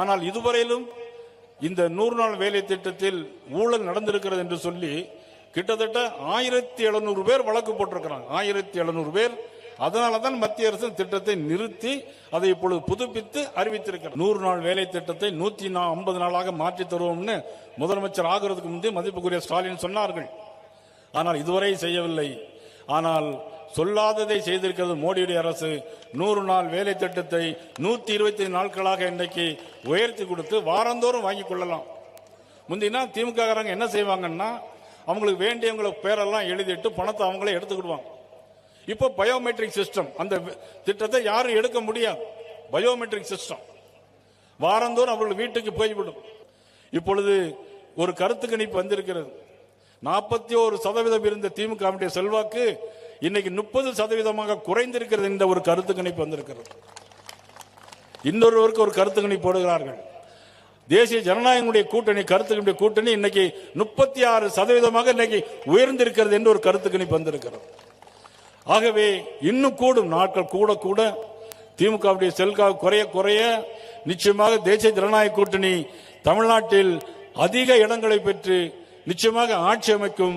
ஆனால் இதுவரையிலும் இந்த நூறு நாள் வேலை திட்டத்தில் ஊழல் நடந்திருக்கிறது என்று சொல்லி கிட்டத்தட்ட ஆயிரத்தி எழுநூறு பேர் வழக்கு போட்டிருக்கிறாங்க. ஆயிரத்தி எழுநூறு பேர். அதனால தான் மத்திய அரசு திட்டத்தை நிறுத்தி அதை இப்பொழுது புதுப்பித்து அறிவித்திருக்கிறது நூறு நாள் வேலை திட்டத்தை நூத்தி ஐம்பது நாளாக மாற்றி தருவோம்னு முதலமைச்சர் ஆகிறதுக்கு முந்தைய மதிப்புக்குரிய ஸ்டாலின் சொன்னார்கள். ஆனால் இதுவரை செய்யவில்லை. ஆனால் சொல்லாததை செய்திருக்கிறது மோடியுடைய அரசு. நூறு நாள் வேலை திட்டத்தை நூத்தி இருபத்தி நாட்களாக இன்றைக்கு உயர்த்தி கொடுத்து வாரந்தோறும் வாங்கிக் கொள்ளலாம். முந்தினா திமுககாரங்க என்ன செய்வாங்கன்னா அவங்களுக்கு வேண்டியவங்களை பேரெல்லாம் எழுதிட்டு பணத்தை அவங்களே எடுத்துக்கிடுவாங்க. இப்போ பயோமெட்ரிக் சிஸ்டம் அந்த திட்டத்தை யாரும் எடுக்க முடியாது. Biometric system. வாரந்தோறும் அவர்கள் வீட்டுக்கு போய்விடும். இப்பொழுது ஒரு கருத்து கணிப்பு வந்திருக்கிறது. நாற்பத்தி ஒரு சதவீதம் இருந்த திமுக செல்வாக்கு இன்னைக்கு முப்பது சதவீதமாக குறைந்திருக்கிறது என்ற ஒரு கருத்து கணிப்பு வந்திருக்கிறது. இன்னொருவருக்கு ஒரு கருத்து கணிப்பு போடுகிறார்கள். தேசிய ஜனநாயகனுடைய கூட்டணி கருத்துக்களுடைய கூட்டணி இன்னைக்கு முப்பத்தி ஆறு சதவீதமாக இன்னைக்கு உயர்ந்திருக்கிறது என்று ஒரு கருத்து கணிப்பு வந்திருக்கிறது. ஆகவே இன்னும் கூடும் நாட்கள் கூட கூட திமுகவுடைய செல்கா குறைய குறைய நிச்சயமாக தேசிய ஜனநாயக கூட்டணி தமிழ்நாட்டில் அதிக இடங்களை பெற்று நிச்சயமாக ஆட்சி அமைக்கும்